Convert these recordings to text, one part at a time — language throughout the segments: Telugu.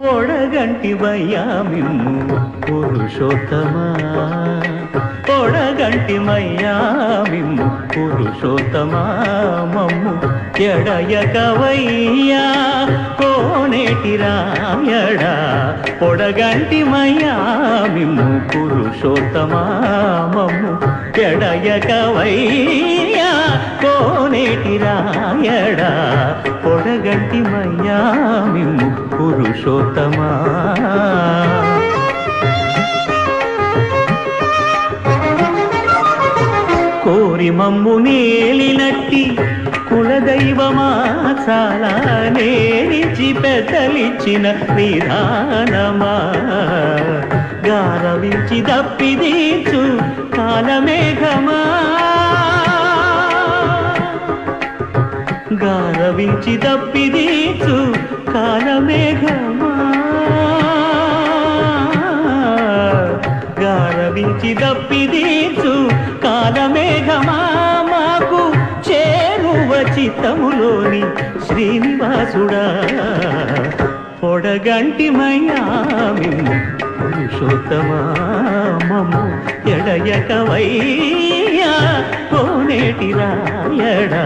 పొడగంటివయ్యా మిమ్ము పురుషోత్తమా? పొడగంటిమయ్యా మిమ్ము పురుషోత్తమా? మమ్ము ఎడయకవయ్యా కోనేటి రాయడా పొడగంటిమయ్యా మిమ్ము పురుషోత్తమా? మమ్ము ఎడయకవయ్యా కోనేటి రాయడా పొడగంటి మేము పురుషోత్తమా. కోరి మమ్ము నేలినట్టి కులదైవమా చాలా నేనిచి పెద్దలిచ్చిన విధానమా గారవించి దప్పిదీచు కాలమేఘమా. గారవించి తప్పిదీచు కాలమేఘమా. గారవించి దప్పిదీచు కాలమేఘమా. మాకు చేరువ చిత్తములోని శ్రీనివాసుడా. పొడగంటి మయామిము పురుషోత్తమా. మమ్ము ఎడయకవయ్యా. కోనేటి రాయడా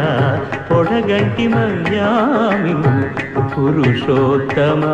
పొడగంటి మయామిము పురుషోత్తమా